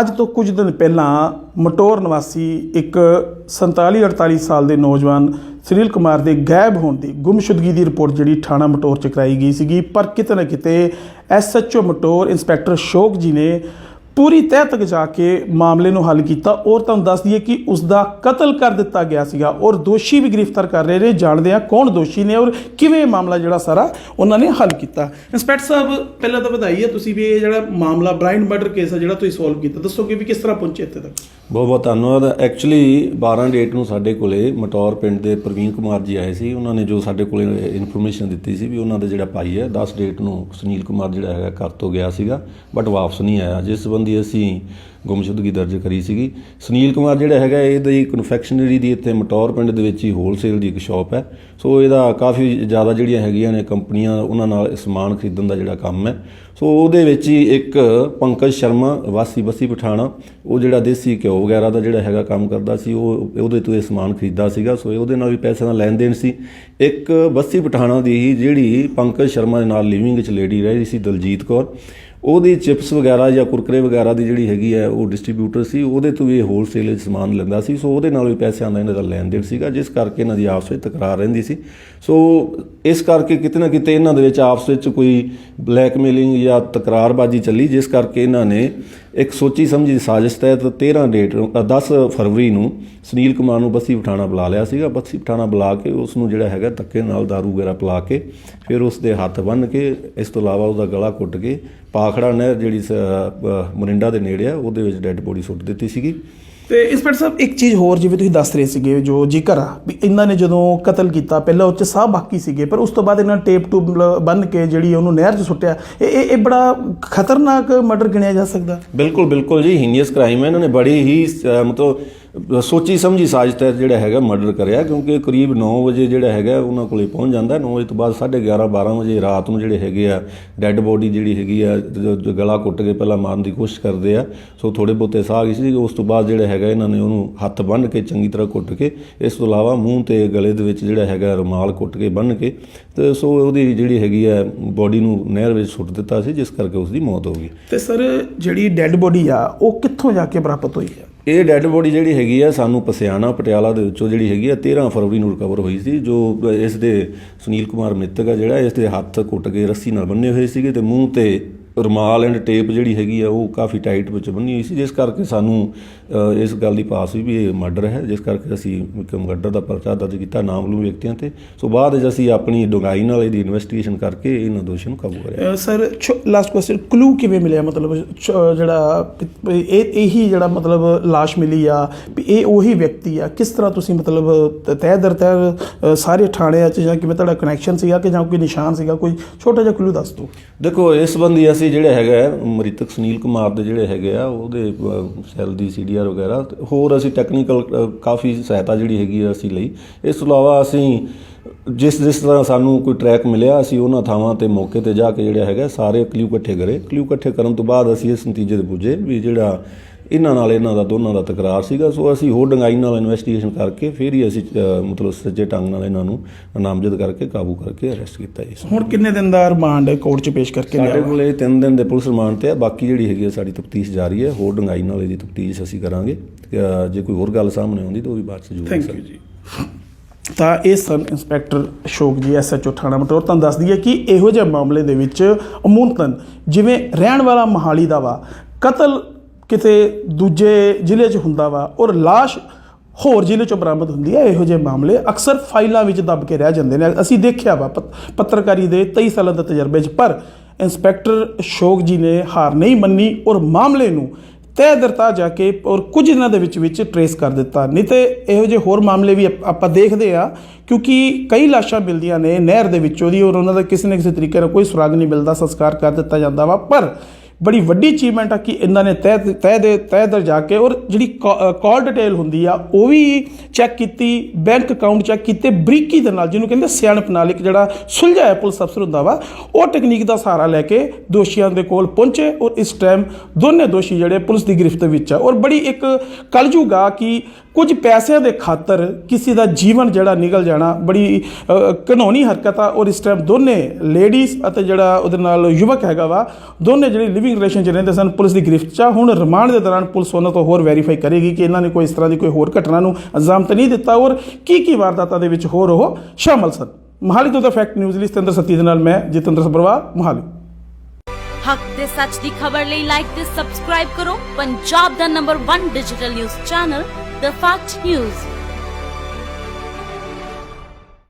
ਅੱਜ ਤੋਂ ਕੁਝ ਦਿਨ ਪਹਿਲਾਂ ਮਟੋਰ ਨਿਵਾਸੀ ਇੱਕ 47 48 ਸਾਲ ਦੇ ਨੌਜਵਾਨ ਸੁਨੀਲ ਕੁਮਾਰ ਦੇ ਗਾਇਬ ਹੋਣ ਦੀ ਗੁੰਮਸ਼ੁਦਗੀ ਦੀ ਰਿਪੋਰਟ ਜਿਹੜੀ ਥਾਣਾ ਮਟੌਰ ਚ ਕਰਾਈ ਗਈ ਸੀਗੀ। ਪਰ ਕਿਤੇ ਨਾ ਕਿਤੇ ਐਸਐਚਓ ਮਟੋਰ ਇੰਸਪੈਕਟਰ ਸ਼ੋਕ ਜੀ ਨੇ ਪੂਰੀ ਤਹਿ ਤੱਕ ਜਾ ਕੇ ਮਾਮਲੇ ਨੂੰ ਹੱਲ ਕੀਤਾ। ਔਰ ਤੁਹਾਨੂੰ ਦੱਸ ਦਈਏ ਕਿ ਉਸ ਦਾ ਕਤਲ ਕਰ ਦਿੱਤਾ ਗਿਆ ਸੀਗਾ ਔਰ ਦੋਸ਼ੀ ਵੀ ਗ੍ਰਿਫਤਾਰ ਕਰ ਰਹੇ ਨੇ। ਜਾਣਦੇ ਆ ਕੌਣ ਦੋਸ਼ੀ ਨੇ ਔਰ ਕਿਵੇਂ ਮਾਮਲਾ ਜਿਹੜਾ ਸਾਰਾ ਉਹਨਾਂ ਨੇ ਹੱਲ ਕੀਤਾ। ਇੰਸਪੈਕਟਰ ਸਾਹਿਬ ਪਹਿਲਾਂ ਤਾਂ ਵਧਾਈ ਹੈ ਤੁਸੀਂ ਵੀ ਇਹ ਜਿਹੜਾ ਮਾਮਲਾ ਬ੍ਰਾਈਂਡ ਮਰਡਰ ਕੇਸ ਹੈ ਜਿਹੜਾ ਤੁਸੀਂ ਸੋਲਵ ਕੀਤਾ ਦੱਸੋਗੇ ਵੀ ਕਿਸ ਤਰ੍ਹਾਂ ਪਹੁੰਚੇ ਇੱਥੇ ਤੱਕ? ਬਹੁਤ ਬਹੁਤ ਧੰਨਵਾਦ। ਐਕਚੁਅਲੀ 12 ਡੇਟ ਨੂੰ ਸਾਡੇ ਕੋਲੇ ਮਟੌਰ ਪਿੰਡ ਦੇ ਪ੍ਰਵੀਨ ਕੁਮਾਰ ਜੀ ਆਏ ਸੀ। ਉਹਨਾਂ ਨੇ ਜੋ ਸਾਡੇ ਕੋਲੇ ਇਨਫੋਰਮੇਸ਼ਨ ਦਿੱਤੀ ਸੀ ਵੀ ਉਹਨਾਂ ਦਾ ਜਿਹੜਾ ਭਾਈ ਹੈ 10 ਡੇਟ ਨੂੰ ਸੁਨੀਲ ਕੁਮਾਰ ਜਿਹੜਾ ਹੈਗਾ ਘਰ ਤੋਂ ਗਿਆ ਸੀਗਾ ਬਟ ਵਾਪਸ ਨਹੀਂ ਆਇਆ। ਜਿਸ ਸੰਬੰਧੀ ਅਸੀਂ ਗੁੰਮਸ਼ੁਦਗੀ ਦਰਜ ਕਰੀ ਸੀਗੀ। ਸੁਨੀਲ ਕੁਮਾਰ ਜਿਹੜਾ ਹੈਗਾ, ਇਹਦੀ ਕਨਫੈਕਸ਼ਨਰੀ ਦੀ ਇੱਥੇ ਮਟੌਰ ਪਿੰਡ ਦੇ ਵਿੱਚ ਹੀ ਹੋਲਸੇਲ ਦੀ ਇੱਕ ਸ਼ਾਪ ਹੈ। ਸੋ ਇਹਦਾ ਕਾਫੀ ਜ਼ਿਆਦਾ ਜਿਹੜੀਆਂ ਹੈਗੀਆਂ ਨੇ ਕੰਪਨੀਆਂ, ਉਹਨਾਂ ਨਾਲ ਸਮਾਨ ਖਰੀਦਣ ਦਾ ਜਿਹੜਾ ਕੰਮ ਹੈ। ਸੋ ਉਹਦੇ ਵਿੱਚ ਹੀ ਇੱਕ ਪੰਕਜ ਸ਼ਰਮਾ, ਵਾਸੀ ਬਸੀ ਪਠਾਣਾ, ਉਹ ਜਿਹੜਾ ਦੇਸੀ ਘਿਓ ਵਗੈਰਾ ਦਾ ਜਿਹੜਾ ਹੈਗਾ ਕੰਮ ਕਰਦਾ ਸੀ, ਉਹ ਉਹਦੇ ਤੋਂ ਇਹ ਸਮਾਨ ਖਰੀਦਦਾ ਸੀਗਾ। ਸੋ ਉਹਦੇ ਨਾਲ ਵੀ ਪੈਸੇ ਦਾ ਲੈਣ ਦੇਣ ਸੀ। ਇੱਕ ਬਸੀ ਪਠਾਣਾ ਦੀ ਹੀ ਜਿਹੜੀ ਪੰਕਜ ਸ਼ਰਮਾ ਦੇ ਨਾਲ ਲਿਵਿੰਗ ਵਿੱਚ ਲੇਡੀ ਰਹੀ ਸੀ, ਦਲਜੀਤ ਕੌਰ। ਉਹਦੀ ਚਿਪਸ ਵਗੈਰਾ ਜਾਂ ਕੁਰਕਰੇ ਵਗੈਰਾ ਦੀ ਜਿਹੜੀ ਹੈਗੀ ਹੈ, ਉਹ ਡਿਸਟ੍ਰੀਬਿਊਟਰ ਸੀ, ਉਹਦੇ ਤੋਂ ਇਹ ਹੋਲਸੇਲ ਸਮਾਨ ਲੈਂਦਾ ਸੀ, ਸੋ ਉਹਦੇ ਨਾਲ ਵੀ ਪੈਸਿਆਂ ਦਾ ਇਹਨਾਂ ਦਾ ਲੈਣ ਦੇਣ ਸੀਗਾ, ਜਿਸ ਕਰਕੇ ਇਹਨਾਂ ਦੀ ਆਪਸ ਵਿੱਚ ਤਕਰਾਰ ਰਹਿੰਦੀ ਸੀ। ਸੋ ਇਸ ਕਰਕੇ ਕਿਤੇ ਨਾ ਕਿਤੇ ਇਹਨਾਂ ਦੇ ਵਿੱਚ ਆਪਸ ਵਿੱਚ ਕੋਈ ਬਲੈਕਮੇਲਿੰਗ ਜਾਂ ਤਕਰਾਰਬਾਜ਼ੀ ਚੱਲੀ, ਜਿਸ ਕਰਕੇ ਇਹਨਾਂ ਨੇ ਇੱਕ ਸੋਚੀ ਸਮਝੀ ਸਾਜ਼ਿਸ਼ ਤਹਿਤ 13 ਡੇਟ ਨੂੰ 10 ਫਰਵਰੀ ਨੂੰ ਸੁਨੀਲ ਕੁਮਾਰ ਨੂੰ ਬੱਸੀ ਪਠਾਣਾ ਬੁਲਾ ਲਿਆ ਸੀਗਾ। ਬੱਸੀ ਪਠਾਣਾ ਬੁਲਾ ਕੇ ਉਸ ਨੂੰ ਜਿਹੜਾ ਹੈਗਾ ਧੱਕੇ ਨਾਲ ਦਾਰੂ ਵਗੈਰਾ ਪਿਲਾ ਕੇ, ਫਿਰ ਉਸ ਦੇ ਹੱਥ ਬੰਨ੍ਹ ਕੇ, ਇਸ ਤੋਂ ਇਲਾਵਾ ਉਹਦਾ ਗਲਾ ਘੁੱਟ ਕੇ ਪਾ ਪਾਖੜਾ ਨਹਿਰ ਜਿਹੜੀ ਮੋਰਿੰਡਾ ਦੇ ਨੇੜੇ ਆ ਉਹਦੇ ਵਿੱਚ ਡੈੱਡ ਬੋਡੀ ਸੁੱਟ ਦਿੱਤੀ ਸੀਗੀ। ਤੇ ਇੰਸਪੈਕਟਰ ਸਾਹਿਬ ਇੱਕ ਚੀਜ਼ ਹੋਰ ਜਿਵੇਂ ਤੁਸੀਂ ਦੱਸ ਰਹੇ ਸੀਗੇ ਜੋ ਜ਼ਿਕਰ ਆ ਵੀ ਇਹਨਾਂ ਨੇ ਜਦੋਂ ਕਤਲ ਕੀਤਾ ਪਹਿਲਾਂ ਉੱਚ ਸਾਹ ਬਾਕੀ ਸੀਗੇ ਪਰ ਉਸ ਤੋਂ ਬਾਅਦ ਇਹਨਾਂ ਟੇਪ ਟੂਬ ਬੰਨ ਕੇ ਜਿਹੜੀ ਉਹਨੂੰ ਨਹਿਰ 'ਚ ਸੁੱਟਿਆ ਇਹ ਇਹ ਬੜਾ ਖਤਰਨਾਕ ਮਰਡਰ ਗਿਣਿਆ ਜਾ ਸਕਦਾ। ਬਿਲਕੁਲ ਬਿਲਕੁਲ ਜੀ ਹੀਨੀਅਸ ਕ੍ਰਾਈਮ ਹੈ। ਇਹਨਾਂ ਨੇ ਬੜੀ ਹੀ ਮਤਲਬ ਸੋਚੀ ਸਮਝੀ ਸਾਜ਼ਿਸ਼ ਤਹਿਤ ਜਿਹੜਾ ਹੈਗਾ ਮਰਡਰ ਕਰਿਆ, ਕਿਉਂਕਿ ਕਰੀਬ 9 ਵਜੇ ਜਿਹੜਾ ਹੈਗਾ ਉਹਨਾਂ ਕੋਲੇ ਪਹੁੰਚ ਜਾਂਦਾ 9 ਵਜੇ ਤੋਂ ਬਾਅਦ 11:30 12 ਵਜੇ ਰਾਤ ਨੂੰ ਜਿਹੜੇ ਹੈਗੇ ਆ, ਡੈੱਡ ਬੋਡੀ ਜਿਹੜੀ ਹੈਗੀ ਆ ਗਲਾ ਕੁੱਟ ਕੇ ਪਹਿਲਾਂ ਮਾਰਨ ਦੀ ਕੋਸ਼ਿਸ਼ ਕਰਦੇ ਆ। ਸੋ ਥੋੜੇ ਬਹੁਤੇ ਸਾਹ ਗਈ ਸੀ, ਉਸ ਤੋਂ ਬਾਅਦ ਜਿਹੜਾ ਹੈਗਾ ਇਹਨਾਂ ਨੇ ਉਹਨੂੰ ਹੱਥ ਬੰਨ੍ਹ ਕੇ ਚੰਗੀ ਤਰ੍ਹਾਂ ਕੁੱਟ ਕੇ, ਇਸ ਤੋਂ ਇਲਾਵਾ ਮੂੰਹ ਤੇ ਗਲੇ ਦੇ ਵਿੱਚ ਜਿਹੜਾ ਹੈਗਾ ਰੁਮਾਲ ਕੁੱਟ ਕੇ ਬੰਨ੍ਹ ਕੇ, ਤੇ ਸੋ ਉਹਦੀ ਜਿਹੜੀ ਹੈਗੀ ਆ ਬੋਡੀ ਨੂੰ ਨਹਿਰ ਵਿੱਚ ਸੁੱਟ ਦਿੱਤਾ ਸੀ, ਜਿਸ ਕਰਕੇ ਉਸ ਦੀ ਮੌਤ ਹੋ ਗਈ। ਤੇ ਸਰ, ਜਿਹੜੀ ਡੈੱਡ ਬੋਡੀ ਆ, ਉਹ ਕਿੱਥੋਂ ਜਾ ਕੇ ਪ੍ਰਾਪਤ ਹੋਈ ਆ? ਇਹ ਡੈੱਡ ਬੋਡੀ ਜਿਹੜੀ ਹੈਗੀ ਆ, ਸਾਨੂੰ ਪਸਿਆਣਾ ਪਟਿਆਲਾ ਦੇ ਵਿੱਚੋਂ ਜਿਹੜੀ ਹੈਗੀ ਆ 13 ਫਰਵਰੀ ਨੂੰ ਰਿਕਵਰ ਹੋਈ ਸੀ, ਜੋ ਇਸ ਦੇ ਸੁਨੀਲ ਕੁਮਾਰ ਮਿੱਤਕ ਆ ਜਿਹੜਾ, ਇਸ ਦੇ ਹੱਥ ਕੁੱਟ ਕੇ ਰੱਸੀ ਨਾਲ ਬੰਨੇ ਹੋਏ ਸੀਗੇ ਤੇ ਮੂੰਹ ਤੇ ਰੁਮਾਲ ਐਂਡ ਟੇਪ ਜਿਹੜੀ ਹੈਗੀ ਆ ਉਹ ਕਾਫੀ ਟਾਈਟ ਵਿੱਚ ਬੰਨੀ ਹੋਈ ਸੀ ਜਿਸ ਕਰਕੇ ਸਾਨੂੰ ਇਸ ਗੱਲ ਦੀ ਪਾਸ ਹੋਈ ਵੀ ਇਹ ਮਰਡਰ ਹੈ ਜਿਸ ਕਰਕੇ ਅਸੀਂ ਇੱਕ ਮਰਡਰ ਦਾ ਪਰਚਾ ਦਰਜ ਕੀਤਾ ਨਾਮਲੂਮ ਵਿਅਕਤੀਆਂ ਤੇ। ਸੋ ਬਾਅਦ ਵਿੱਚ ਅਸੀਂ ਆਪਣੀ ਡੁੰਗਾਈ ਨਾਲ ਇਹਦੀ ਇਨਵੈਸਟੀਗੇਸ਼ਨ ਕਰਕੇ ਇਹਨਾਂ ਦੋਸ਼ੀਆਂ ਨੂੰ ਕਾਬੂ ਕਰਿਆ। ਸਰ ਲਾਸਟ ਕੁਐਸਚਨ ਕਲੂ ਕਿਵੇਂ ਮਿਲਿਆ? ਮਤਲਬ ਜਿਹੜਾ ਇਹ ਇਹੀ ਜਿਹੜਾ ਮਤਲਬ লাশ ਮਿਲੀ ਆ ਵੀ ਇਹ ਉਹੀ ਵਿਅਕਤੀ ਆ। ਕਿਸ ਤਰ੍ਹਾਂ ਤੁਸੀਂ ਮਤਲਬ ਤਹਿ ਦਰ ਤਹਿ ਸਾਰੇ ਥਾਣਿਆਂ 'ਚ ਜਾਂ ਕਿਵੇਂ ਤੁਹਾਡਾ ਕਨੈਕਸ਼ਨ ਸੀਗਾ ਕਿ ਜਾਂ ਕੋਈ ਨਿਸ਼ਾਨ ਸੀਗਾ? ਕੋਈ ਛੋਟਾ ਜਿਹਾ ਕਲੂ ਦੱਸ ਦਿਓ। ਦੇਖੋ ਇਸ ਸੰਬੰਧੀ ਅਸੀਂ ਜਿਹੜੇ ਹੈਗਾ ਮ੍ਰਿਤਕ ਸੁਨੀਲ ਕੁਮਾਰ ਦੇ ਜਿਹੜੇ ਹੈਗੇ ਆ, ਉਹਦੇ ਸੈੱਲ ਦੀ ਸੀਡੀਆਰ ਵਗੈਰਾ, ਤੇ ਹੋਰ ਅਸੀਂ ਟੈਕਨੀਕਲ ਕਾਫੀ ਸਹਾਇਤਾ ਜਿਹੜੀ ਹੈਗੀ ਆ ਅਸੀਂ ਲਈ। ਇਸ ਤੋਂ ਇਲਾਵਾ ਅਸੀਂ ਜਿਸ ਜਿਸ ਤਰ੍ਹਾਂ ਸਾਨੂੰ ਕੋਈ ਟਰੈਕ ਮਿਲਿਆ, ਅਸੀਂ ਉਹਨਾਂ ਥਾਵਾਂ ਤੇ ਮੌਕੇ ਤੇ ਜਾ ਕੇ ਜਿਹੜਾ ਹੈਗਾ, ਸਾਰੇ ਕਲਿਊ ਇਕੱਠੇ ਕਰੇ। ਕਲਿਊ ਇਕੱਠੇ ਕਰਨ ਤੋਂ ਬਾਅਦ ਅਸੀਂ ਇਸ ਨਤੀਜੇ ਤੇ ਪੁੱਜੇ ਵੀ ਜਿਹੜਾ ਇਹਨਾਂ ਨਾਲ ਇਹਨਾਂ ਦਾ ਦੋਨਾਂ ਦਾ ਤਕਰਾਰ ਸੀਗਾ। ਸੋ ਅਸੀਂ ਹੋਰ ਡੰਗਾਈ ਨਾਲ ਇਨਵੈਸਟੀਗੇਸ਼ਨ ਕਰਕੇ ਫਿਰ ਹੀ ਅਸੀਂ ਮਤਲਬ ਸੱਜੇ ਢੰਗ ਨਾਲ ਇਹਨਾਂ ਨੂੰ ਨਾਮਜ਼ਦ ਕਰਕੇ ਕਾਬੂ ਕਰਕੇ ਅਰੈਸਟ ਕੀਤਾ ਜੀ। ਹੁਣ ਕਿੰਨੇ ਦਿਨ ਦਾ ਰਿਮਾਂਡ ਕੋਰਟ 'ਚ ਪੇਸ਼ ਕਰਕੇ ਸਾਡੇ ਕੋਲੇ 3 ਦਿਨ ਦੇ ਪੁਲਿਸ ਰਿਮਾਂਡ ਤੇ ਆ। ਬਾਕੀ ਜਿਹੜੀ ਹੈਗੀ ਆ ਸਾਡੀ ਤਫਤੀਸ਼ ਜਾਰੀ ਹੈ। ਹੋਰ ਡੰਗਾਈ ਨਾਲ ਇਹਦੀ ਤਫਤੀਸ਼ ਅਸੀਂ ਕਰਾਂਗੇ। ਜੇ ਕੋਈ ਹੋਰ ਗੱਲ ਸਾਹਮਣੇ ਆਉਂਦੀ ਤਾਂ ਉਹ ਵੀ ਬਾਅਦ ਚ ਜ਼ਰੂਰ ਥੈਂਕ। ਯੂ ਜੀ। ਤਾਂ ਇਹ ਸਨ ਇੰਸਪੈਕਟਰ ਅਸ਼ੋਕ ਜੀ ਐਸਐਚਓ ਥਾਣਾ ਮਟੌਰ ਤੁਹਾਨੂੰ ਦੱਸ ਦਈਏ ਕਿ ਇਹੋ ਜਿਹੇ ਮਾਮਲੇ ਦੇ ਵਿੱਚ ਅਮੂਮਨ ਜਿਵੇਂ ਰਹਿਣ ਵਾਲਾ ਮਹਾਲੀ ਦਾ ਵਾ ਕਤਲ ਕਿਤੇ ਦੂਜੇ ਜ਼ਿਲ੍ਹੇ 'ਚ ਹੁੰਦਾ ਵਾ, ਔਰ লাশ ਹੋਰ ਜ਼ਿਲ੍ਹੇ 'ਚੋਂ ਬਰਾਮਦ ਹੁੰਦੀ ਹੈ, ਇਹੋ ਜਿਹੇ ਮਾਮਲੇ ਅਕਸਰ ਫਾਈਲਾਂ ਵਿੱਚ ਦੱਬ ਕੇ ਰਹਿ ਜਾਂਦੇ ਨੇ। ਅਸੀਂ ਦੇਖਿਆ ਵਾ ਪੱਤਰਕਾਰੀ ਦੇ 23 ਸਾਲਾਂ ਦੇ ਤਜਰਬੇ 'ਚ, ਪਰ ਇੰਸਪੈਕਟਰ ਅਸ਼ੋਕ ਜੀ ਨੇ ਹਾਰ ਨਹੀਂ ਮੰਨੀ, ਔਰ ਮਾਮਲੇ ਨੂੰ ਤਹਿ ਦਰਤਾ ਜਾ ਕੇ, ਔਰ ਕੁਝ ਇਹਨਾਂ ਦੇ ਵਿੱਚ ਵਿੱਚ ਟਰੇਸ ਕਰ ਦਿੱਤਾ। ਨਹੀਂ ਤੇ ਇਹੋ ਜਿਹੇ ਹੋਰ ਮਾਮਲੇ ਵੀ ਆਪਾਂ ਦੇਖਦੇ ਆ ਕਿਉਂਕਿ ਕਈ ਲਾਸ਼ਾਂ ਮਿਲਦੀਆਂ ਨੇ ਨਹਿਰ ਦੇ ਵਿੱਚੋਂ ਦੀ, ਔਰ ਉਹਨਾਂ ਦਾ ਕਿਸੇ ਨਾ ਕਿਸੇ ਤਰੀਕੇ ਨਾਲ ਕੋਈ ਸੁਰਾਗ ਨਹੀਂ ਮਿਲਦਾ, ਸੰਸਕਾਰ ਕਰ ਦਿੱਤਾ ਜਾਂਦਾ ਵਾ। ਪਰ ਬੜੀ ਵੱਡੀ ਅਚੀਵਮੈਂਟ ਆ ਕਿ ਇਹਨਾਂ ਨੇ ਤਹਿ ਤਹਿ ਦੇ ਤਹਿ ਦਰ ਜਾ ਕੇ ਔਰ ਜਿਹੜੀ ਕਾਲ ਡਿਟੇਲ ਹੁੰਦੀ ਆ ਉਹ ਵੀ ਚੈੱਕ ਕੀਤੀ ਬੈਂਕ ਅਕਾਊਂਟ ਚੈੱਕ ਕੀਤੇ ਬਰੀਕੀ ਦੇ ਨਾਲ ਜਿਹਨੂੰ ਕਹਿੰਦੇ ਸਿਆਣਪ ਨਾਲ ਇੱਕ ਜਿਹੜਾ ਸੁਲਝਾਇਆ ਪੁਲਿਸ ਅਫਸਰ ਹੁੰਦਾ ਵਾ ਉਹ ਟੈਕਨੀਕ ਦਾ ਸਹਾਰਾ ਲੈ ਕੇ ਦੋਸ਼ੀਆਂ ਦੇ ਕੋਲ ਪਹੁੰਚੇ ਔਰ ਇਸ ਟਾਈਮ ਦੋਨੇ ਦੋਸ਼ੀ ਜਿਹੜੇ ਪੁਲਿਸ ਦੀ ਗ੍ਰਿਫਤ ਵਿੱਚ ਆ। ਔਰ ਬੜੀ ਇੱਕ ਕਲਜੂਗਾ ਕਿ ਕੁਝ ਪੈਸਿਆਂ ਦੇ ਖਾਤਰ ਕਿਸੇ ਦਾ ਜੀਵਨ ਜਿਹੜਾ ਨਿਕਲ ਜਾਣਾ ਬੜੀ ਅ, ਹਰਕਤ ਆ ਔਰ ਇਸ ਟਾਈਮ ਦੋਨੇ ਲੇਡੀਜ਼ ਅਤੇ ਜਿਹੜਾ ਉਹਦੇ ਨਾਲ ਯੁਵਕ ਹੈਗਾ ਵਾ ਦੋਨੇ ਜਿਹੜੇ ਲਿਵਿੰਗ ਰਿਲੇਸ਼ਨ 'ਚ ਰਹਿੰਦੇ ਸਨ, ਪੁਲਿਸ ਦੀ ਗ੍ਰਿਫਤ 'ਚ ਹੁਣ ਰਿਮਾਂਡ ਦੇ ਦੌਰਾਨ ਪੁਲਿਸ ਉਹਨਾਂ ਤੋਂ ਹੋਰ ਵੈਰੀਫਾਈ ਕਰੇਗੀ ਕਿ ਇਹਨਾਂ ਨੇ ਕੋਈ ਇਸ ਤਰ੍ਹਾਂ ਦੀ ਕੋਈ ਹੋਰ ਘਟਨਾ ਨੂੰ ਅੰਜਾਮ ਤਾਂ ਨਹੀਂ ਦਿੱਤਾ ਔਰ ਕੀ ਕੀ ਵਾਰਦਾਤਾਂ ਦੇ ਵਿੱਚ ਹੋਰ ਉਹ ਸ਼ਾਮਲ ਸਨ। ਮੋਹਾਲੀ ਤੋਂ ਦਾ ਫੈਕਟ ਨਿਊਜ਼ ਲਈ ਸਤਿੰਦਰ ਸੱਤੀ ਦੇ ਨਾਲ ਮੈਂ ਜਤਿੰਦਰ ਸਬਰਵਾਲ ਮੋਹਾਲੀ। ਹੱਕ ਤੇ ਸੱਚ ਦੀ ਖਬਰ ਲਈ ਲਾਈਕ ਤੇ ਸਬਸਕ੍ਰਾਈਬ ਕਰੋ। ਪੰਜਾਬ ਦਾ number 1 digital news channel the fact news